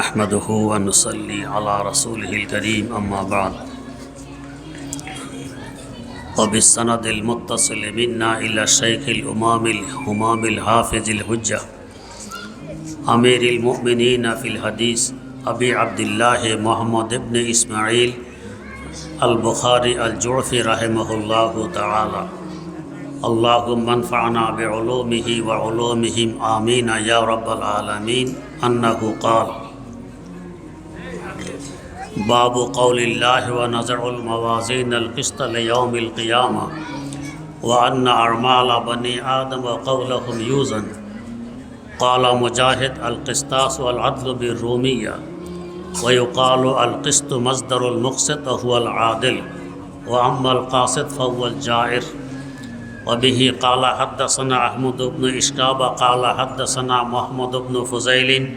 نحمده ونصلي على رسوله الكريم أما بعد. وبالسند المتصل منا إلى الشيخ الأمام الهمام الحافظ الحجة أمير المؤمنين في الحديث أبي عبد الله محمد بن إسماعيل البخاري الجعفي رحمه الله تعالى. اللهم انفعنا بعلومه وعلومهم آمين يا رب العالمين أنه قال باب قول الله ونزع الموازين القسط ليوم القيامة وأن أعمال بني آدم وقولهم يوزن. قال مجاهد القسطاس والعدل بالرومية. ويقال القسط مصدر المقسط وهو العادل وأما القاسط فهو الجائر. وبه قال حدثنا أحمد بن إشكاب قال حدثنا محمد بن فزيل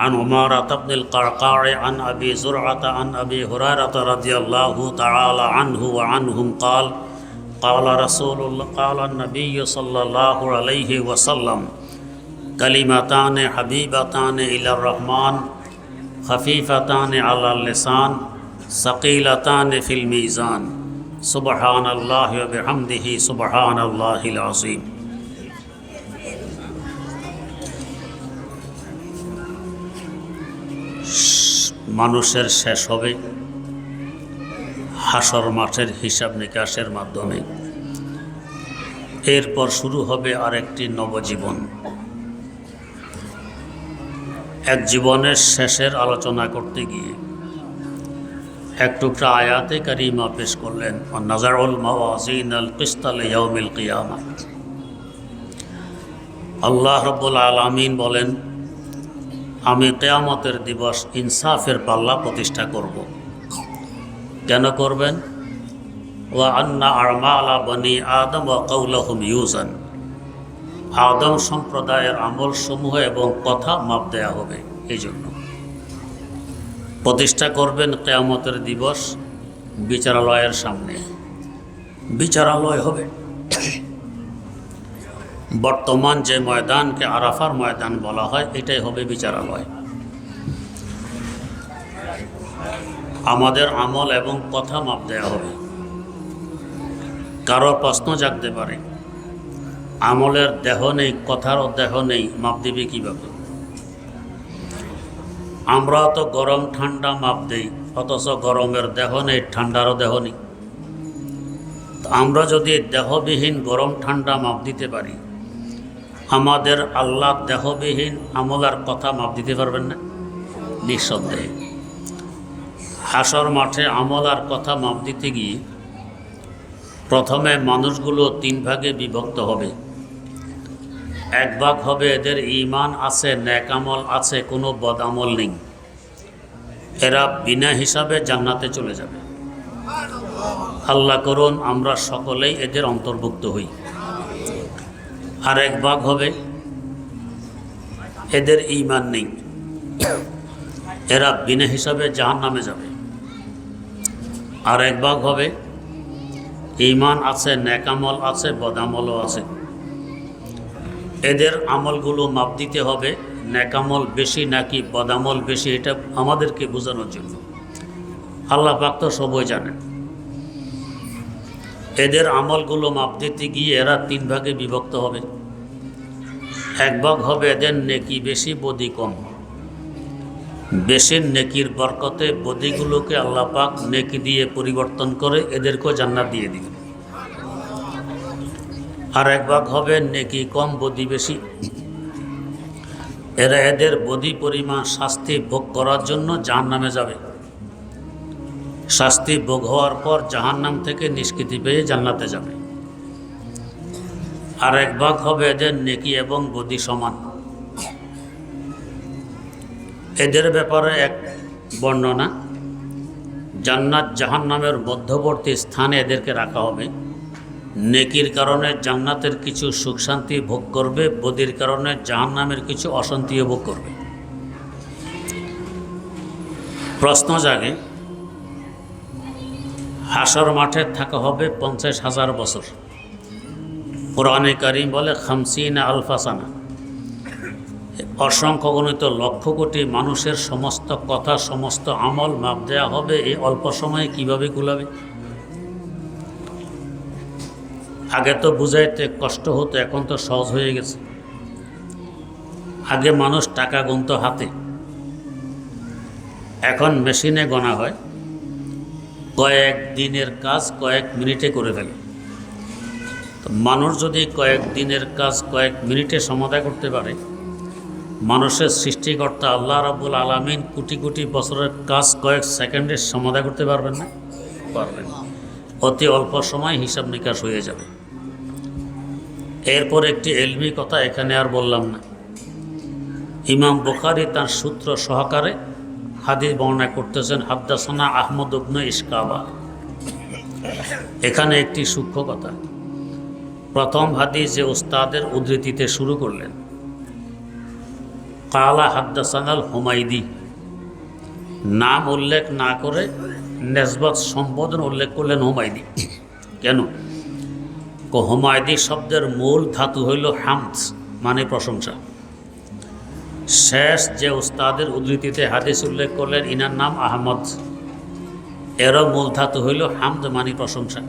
عن عمارة بن القرقاع عن أبي زرعة عن أبي هريرة رضي الله تعالى عنه وعنهم قال قال رسول الله قال النبي صلى الله عليه وسلم كلمتان حبيبتان إلى الرحمن خفيفتان على اللسان ثقيلتان في الميزان. سبحان الله وبحمده سبحان الله العظيم. মানুষের শেষ হবে। হাসর মাঠের হিসাব নিকাশের মাধ্যমে। এরপর শুরু হবে আরেকটি নবজীবন। এক জীবনের শেষের আলোচনা করতে গিয়ে এক টুকরা আয়াতে কারিমা পেশ করলেন নাজারুল মাওয়াজিন আল কিস্তাল ইয়াউমিল কিয়ামা আল্লাহ রব্বুল আলমিন বলেন আমি কেয়ামতের দিবস ইনসাফের পাল্লা প্রতিষ্ঠা করব। কেন করবেন? ও আন্না আরমা আলা বনি আদম ও কৌলহুম ইউজান। আদম সম্প্রদায়ের আমল সমূহ এবং কথা মাপ দেয়া হবে এই জন্য প্রতিষ্ঠা করবেন কেয়ামতের দিবস বিচারালয়ের সামনে। বিচারালয় হবে। বর্তমান যে ময়দানকে আরাফার ময়দান বলা হয়, এটাই হবে বিচারালয়। আমাদের আমল এবং কথা মাপ দেয়া হবে। কারও প্রশ্ন জাগতে পারে। আমলের দেহ নেই কথারও দেহ নেই, মাপ দিবে কীভাবে? আমরা তো গরম ঠান্ডা মাপ দেই, অথচ গরমের দেহ নেই, ঠান্ডারও দেহ নেই। আমরা যদি দেহবিহীন গরম ঠান্ডা মাপ দিতে পারি আমাদের আল্লাহ দেহবিহীন আমলার কথা মাপ দিতে পারবেন না? নিঃসন্দেহে। হাসর মাঠে আমলার কথা মাপ দিতে গিয়ে প্রথমে মানুষগুলো তিন ভাগে বিভক্ত হবে। এক ভাগ হবে এদের ইমান আছে ন্যাকামল আছে, কোনো বদামল নেই। এরা বিনা হিসাবে জান্নাতে চলে যাবে। আল্লাহ করুন আমরা সকলেই এদের অন্তর্ভুক্ত হই। আর এক ভাগ হবে। এদের ইমান নেই। এরা বিনা হিসাবে জাহান নামে যাবে। আর এক ভাগ হবে ইমান আছে, ন্যাকামল আছে, বদামলও আছে। এদের আমলগুলো মাপ দিতে হবে, ন্যাকামল বেশি নাকি বদামল বেশি, এটা আমাদেরকে বোঝানোর জন্য। আল্লাহ পাক তো সবই জানেন। এদের আমলগুলো মাপ দিতে গিয়ে এরা তিন ভাগে বিভক্ত হবে। এক ভাগ হবে এদের নেকি বেশি, বদি কম। বেশি নেকির বরকতে বদিগুলোকে আল্লাহ পাক নেকি দিয়ে পরিবর্তন করে এদেরকেও জান্নাত দিয়ে দিবে। আর এক ভাগ হবে নেকি কম, বদি বেশি। এরা এদের বদি পরিমাণ শাস্তি ভোগ করার জন্য জাহান নামে যাবে। শাস্তি ভোগ হওয়ার পর জাহান্নাম থেকে নিষ্কৃতি পেয়ে জান্নাতে যাবে। আর এক ভাগ হবে এদের নেকি এবং বদি সমান। এদের ব্যাপারে এক বর্ণনা, জান্নাত জাহান্নামের মধ্যবর্তী স্থানে এদেরকে রাখা হবে। নেকির কারণে জান্নাতের কিছু সুখ শান্তি ভোগ করবে, বদির কারণে জাহান্নামের কিছু অশান্তিও ভোগ করবে। প্রশ্ন জাগে হাসর মাঠে থাকা হবে পঞ্চাশ হাজার বছর। কোরআনে কারিম বলে, খামসিনা আলফাসানা। অসংখ্য গণিত লক্ষ কোটি মানুষের সমস্ত কথা, সমস্ত আমল মাপ দেওয়া হবে। এই অল্প সময়ে কীভাবে গুলাবে আগে তো বুঝাইতে কষ্ট হতো, এখন তো সহজ হয়ে গেছে। আগে মানুষ টাকা গুনত হাতে। এখন মেশিনে গোনা হয়। কয়েক দিনের কাজ কয়েক মিনিটে করে ফেলে। তো মানুষ যদি কয়েক দিনের কাজ কয়েক মিনিটে সমাধান করতে পারে, মানুষের সৃষ্টিকর্তা আল্লাহ রাবুল আলমিন কোটি কোটি বছরের কাজ কয়েক সেকেন্ডে সমাধান করতে পারবেন না? পারবেন। অতি অল্প সময় হিসাব নিকাশ হয়ে যাবে। এরপর একটি এলমি কথা এখানে আর বললাম না। ইমাম বুখারি তার সূত্র সহকারে হাদিস বর্ণনা করতেছেন, হাদ্দাসানা আহমদ উবনে ইস্কাবা। এখানে একটি সূক্ষ্ম কথা। প্রথম হাদিস যে ওস্তাদের উদ্ধৃতিতে শুরু করলেন, কালা হাদ্দাসানাল হুমাইদি নাম উল্লেখ না করে নেসবত সম্বোধন উল্লেখ করলেন হুমাইদি কেন? হুমায়দি শব্দের মূল ধাতু হইল হামদ মানে প্রশংসা। শেষ যে উস্তাদের উদ্ধৃতিতে হাদিস উল্লেখ করলেন, ইনার নাম আহমদ। এরও মূল ধাতু হইল হামদ মানে প্রশংসা।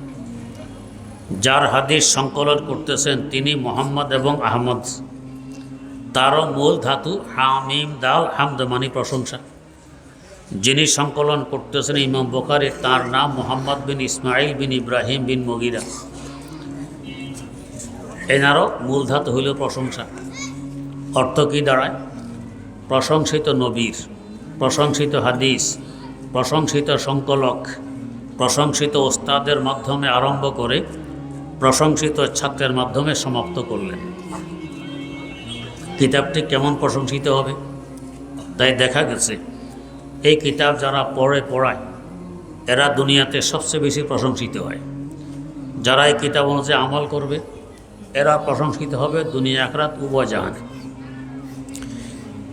যার হাদিস সংকলন করতেছেন তিনি মোহাম্মদ এবং আহমদ। তারও মূল ধাতু হামিম দাল হামদ মানে প্রশংসা। যিনি সংকলন করতেছেন ইমাম বোখারি তার নাম মোহাম্মদ বিন ইসমাইল বিন ইব্রাহিম বিন মগিরা। এনারও মূল ধাতু হইল প্রশংসা। অর্থ কী দাঁড়ায়? প্রশংসিত নবীর, প্রশংসিত হাদিস, প্রশংসিত সংকলক, প্রশংসিত ওস্তাদের মাধ্যমে আরম্ভ করে প্রশংসিত ছাত্রের মাধ্যমে সমাপ্ত করলেন। কিতাবটি কেমন প্রশংসিত হবে? তাই দেখা গেছে, এই কিতাব যারা পড়ে পড়ায়, এরা দুনিয়াতে সবচেয়ে বেশি প্রশংসিত হয়। যারা এই কিতাব অনুযায়ী আমল করবে, এরা প্রশংসিত হবে দুনিয়া আখরাত উভয় জাহানে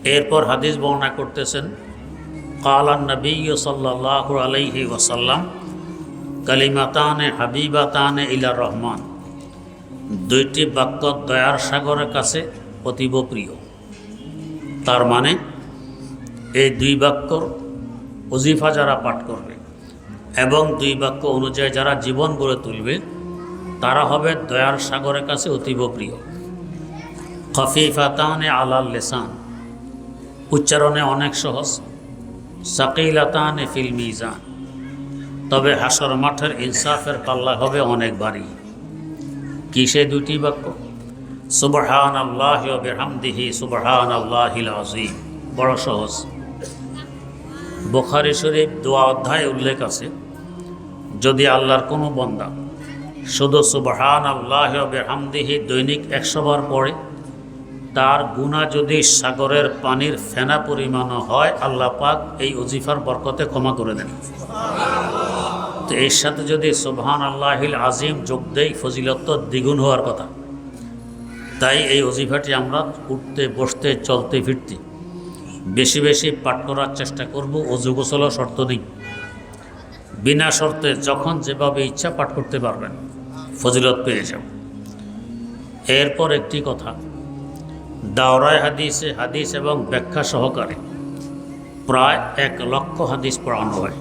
এরপর হাদিস বর্ণনা করতেছেন, কালান নবী সাল্লাহ আলাইহি ওসাল্লাম কালিমাতানে হাবিবাতানে ইলা রহমান। দুইটি বাক্য দয়ার সাগরের কাছে অতীব প্রিয়। তার মানে এই দুই বাক্যর অজিফা যারা পাঠ করবে এবং দুই বাক্য অনুযায়ী যারা জীবন গড়ে তুলবে, তারা হবে দয়ার সাগরের কাছে অতীব প্রিয়। খফিফাতানে আলাল লেসান। উচ্চারণে অনেক সহজ। সাকিলাতানে ফিল মিজান। তবে হাসর মাঠের ইনসাফের পাল্লা হবে অনেক বাড়ি। কি সে দুটি বাক্য? সুবহান আল্লাহ বেহামদিহি সুবহান আল্লাহিল আজিম বড় সহজ। বোখারি শরীফ দোয়া অধ্যায় উল্লেখ আছে, যদি আল্লাহর কোনো বন্দা শুধু সুবহান আল্লাহ বেহামদিহি দৈনিক একশো বার পড়ে তার গুণা যদি সাগরের পানির ফেনা পরিমাণও হয়, আল্লাহ পাক এই অজিফার বরকতে ক্ষমা করে দেন। তো এর সাথে যদি সুবহান আল্লাহিল আজিম যোগ দেই, ফজিলত দ্বিগুণ হওয়ার কথা। তাই এই অজিফাটি আমরা উঠতে, বসতে, চলতে, ফিরতে বেশি বেশি পাঠ করার চেষ্টা করব, অজু গোসলও শর্ত নেই। বিনা শর্তে যখন যেভাবে ইচ্ছা পাঠ করতে পারবেন, ফজিলত পেয়ে যাব এরপর একটি কথা দাওরায় হাদিসে, হাদিস এবং ব্যাখ্যা সহকারে প্রায় এক লক্ষ হাদিস পড়ানো হয়।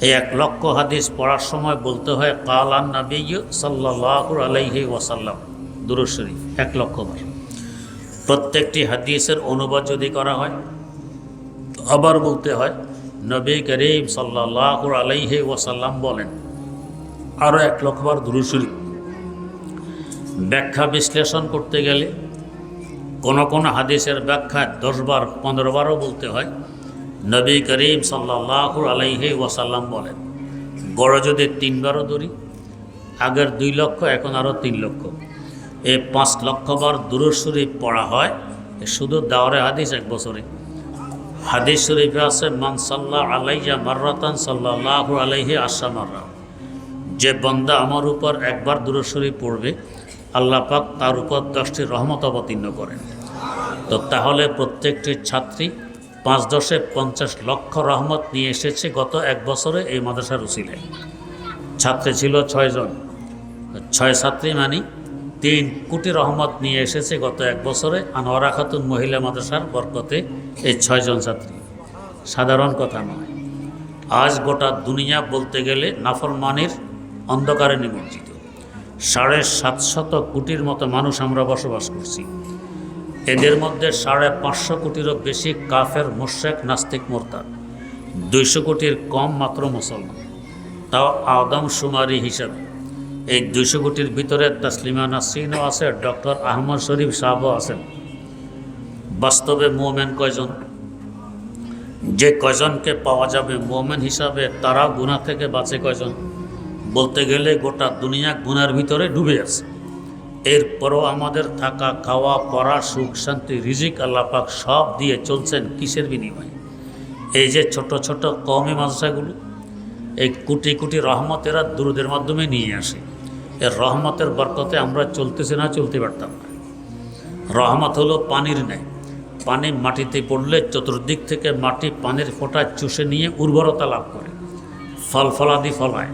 এই এক লক্ষ হাদিস পড়ার সময় বলতে হয় কালান নবী সাল্লাহ আলাইহি ওয়াসাল্লাম। দুরুশরী এক লক্ষ বার। প্রত্যেকটি হাদিসের অনুবাদ যদি করা হয়, আবার বলতে হয়, নবী করিম সাল্লাহ আলাইহি ওয়াসাল্লাম বলেন। আরও এক লক্ষবার দুরুশরী ব্যাখ্যা বিশ্লেষণ করতে গেলে কোনো কোনো হাদিসের ব্যাখ্যা দশবার পনেরো বারও বলতে হয়। নবী করিম সাল্লাহ আলাইহি ওয়াসাল্লাম বলেন, বড় যদি তিনবারও ধরি আগের দুই লক্ষ, এখন আরও তিন লক্ষ। এই পাঁচ লক্ষবার দুরুদ শরীফ পড়া হয় শুধু দাওয়ারে হাদিস এক বছরে। হাদিস শরীফে আছে, মান সাল্লাহ আলাইয়া মার্রাতান সাল্লাহ আলাইহি আশা মার্রা যে বন্দা আমার উপর একবার দুরুদ শরীফ পড়বে আল্লাহ পাক তার উপর দশটি রহমত অবতীর্ণ করেন। তো তাহলে প্রত্যেকটি ছাত্রী পাঁচ দশে পঞ্চাশ লক্ষ রহমত নিয়ে এসেছে গত এক বছরে এই মাদ্রাসার উচিলে ছাত্রী ছিল ছয়জন ছয় ছাত্রী মানি তিন কোটি রহমত নিয়ে এসেছে গত এক বছরে আনোয়ারা খাতুন মহিলা মাদ্রাসার বরকতে এই ছয়জন ছাত্রী। সাধারণ কথা নয়। আজ গোটা দুনিয়া বলতে গেলে নাফরমানির অন্ধকারে নিমজ্জিত। সাড়ে সাতশত কোটির মতো মানুষ আমরা বসবাস করছি। এদের মধ্যে সাড়ে পাঁচশো কোটিরও বেশি কাফের, মোশেক, নাস্তিক, মোরতাদ। দুইশো কোটির কম মাত্র মুসলমান। তাও আদম সুমারি হিসাবে। এই দুইশো কোটির ভিতরে তাসলিমা নাসিনও আছে, ডক্টর আহমদ শরীফ সাহাবও আছেন। বাস্তবে মোমেন কয়জন? যে কয়জনকে পাওয়া যাবে মোমেন হিসাবে তারা গুণা থেকে বাঁচে কয়জন? বলতে গেলে গোটা দুনিয়া গুনার ভিতরে ডুবে আছে। এরপরও আমাদের থাকা, খাওয়া, পড়া, সুখ, শান্তি, রিজিক আল্লাপাক সব দিয়ে চলছেন কিসের বিনিময়ে? এই যে ছোট ছোট কমই মাদ্রাসাগুলো, এই কোটি কোটি রহমতেরা দুরুদের মাধ্যমে নিয়ে আসে। এর রহমতের বরকতে আমরা চলতেছি না, চলতে পারতাম না। রহমত হলো পানির ন্যায়। পানি মাটিতে পড়লে চতুর্দিক থেকে মাটি পানির ফোঁটা চুষে নিয়ে উর্বরতা লাভ করে। ফল ফলাদি ফলায়।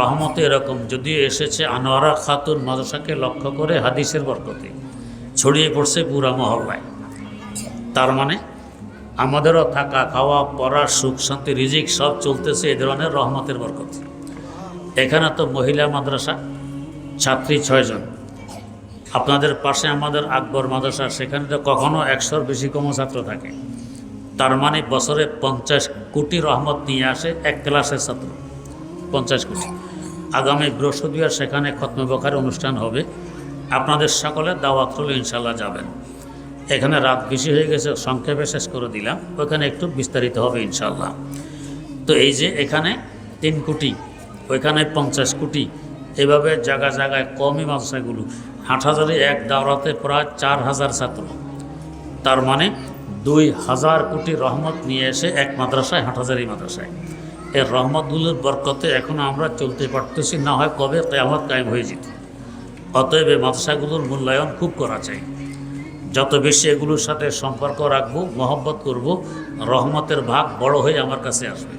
রহমতে এরকম। যদিও এসেছে আনোয়ারা খাতুন মাদ্রাসাকে লক্ষ্য করে হাদিসের বরকতে। ছড়িয়ে পড়ছে পুরা মহল্লায়। তার মানে আমাদেরও থাকা, খাওয়া, পড়া, সুখ, শান্তি, রিজিক সব চলতেছে এ ধরনের রহমতের বরকত। এখানে তো মহিলা মাদ্রাসা, ছাত্রী ছয়জন আপনাদের পাশে আমাদের আকবর মাদ্রাসা, সেখানে তো কখনও একশোর বেশি কম ছাত্র থাকে। তার মানে বছরে পঞ্চাশ কোটি রহমত নিয়ে আসে এক ক্লাসের ছাত্র। পঞ্চাশ কোটি। আগামী বৃহস্পতিবার সেখানে খতমে বখার অনুষ্ঠান হবে। আপনাদের সকলে দাওয়াত হলে ইনশাল্লাহ যাবেন। এখানে রাত বেশি হয়ে গেছে, সংক্ষেপে শেষ করে দিলাম। ওখানে একটু বিস্তারিত হবে ইনশাল্লাহ তো এই যে এখানে তিন কোটি, ওইখানে পঞ্চাশ কোটি, এভাবে জায়গা জায়গায় কমই মাদ্রাসাগুলো। হাটহাজারে এক দাওরাতে প্রায় চার হাজার ছাত্র। তার মানে দুই হাজার কোটি রহমত নিয়ে এসে এক মাদ্রাসায় হাটহাজারি মাদ্রাসায়। এর রহমতগুলোর বরকতে এখনও আমরা চলতে পারতেছি, না হয় কবে কেয়ামত কায়েম হয়ে যেত। অতএব এই মাদ্রাসাগুলোর মূল্যায়ন খুব করা চাই। যত বেশি এগুলোর সাথে সম্পর্ক রাখব, মহব্বত করব, রহমতের ভাগ বড় হয়ে আমার কাছে আসবে।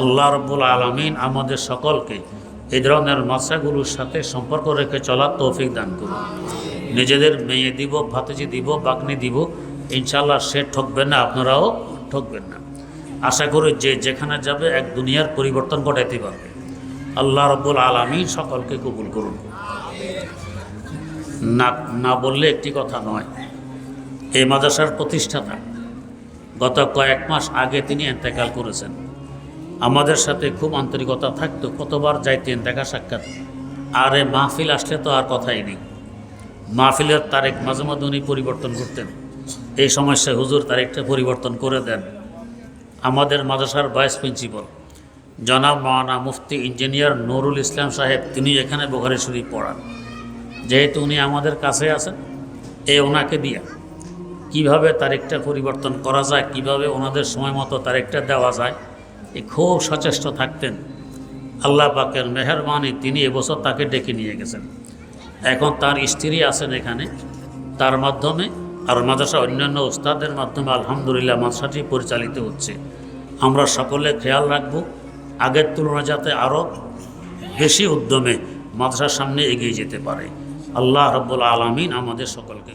আল্লাহ রব্বুল আলমিন আমাদের সকলকে এই ধরনের মাসাগুলোর সাথে সম্পর্ক রেখে চলার তৌফিক দান করুন। নিজেদের মেয়ে দিব, ভাতিজি দিব বাগনি দিব ইনশাল্লাহ সে ঠকবেন না, আপনারাও ঠকবেন না। আশা করি যে যেখানে যাবে এক দুনিয়ার পরিবর্তন ঘটাইতে পারবে। আল্লাহ রব্বুল আলমিন সকলকে কবুল করুন। না না বললে একটি কথা নয়। এই মাদ্রাসার প্রতিষ্ঠাতা গত কয়েক মাস আগে তিনি এন্তেকাল করেছেন। আমাদের সাথে খুব আন্তরিকতা থাকতো, কতবার যাইতেন দেখা সাক্ষাৎ। আর এ মাহফিল আসলে তো আর কথাই নেই। মাহফিলের তারিখ মাঝে মাঝে উনি পরিবর্তন করতেন। এই সমস্যায় হুজুর তারিখটা পরিবর্তন করে দেন। আমাদের মাদ্রাসার ভাইস প্রিন্সিপাল। জনাব মাওয়ানা মুফতি ইঞ্জিনিয়ার নুরুল ইসলাম সাহেব, তিনি এখানে বোখারি শরীফ পড়ান। যেহেতু উনি আমাদের কাছে আছেন, এ ওনাকে দিয়া কীভাবে তারিখটা পরিবর্তন করা যায়, কীভাবে ওনাদের সময় মতো তারিখটা দেওয়া যায়, এ খুব সচেষ্ট থাকতেন। আল্লাহ পাকের মেহরবানি, তিনি এবছর তাকে ডেকে নিয়ে গেছেন। এখন তার স্ত্রী আছেন এখানে, তার মাধ্যমে আর মাদ্রাসা অন্যান্য ওস্তাদের মাধ্যমে আলহামদুলিল্লাহ মাদ্রাসাটি পরিচালিত হচ্ছে। আমরা সকলে খেয়াল রাখব, আগের তুলনায় যাতে আরও বেশি উদ্যমে মাদ্রাসার সামনে এগিয়ে যেতে পারে। আল্লাহ রব্বুল আলমিন আমাদের সকলকে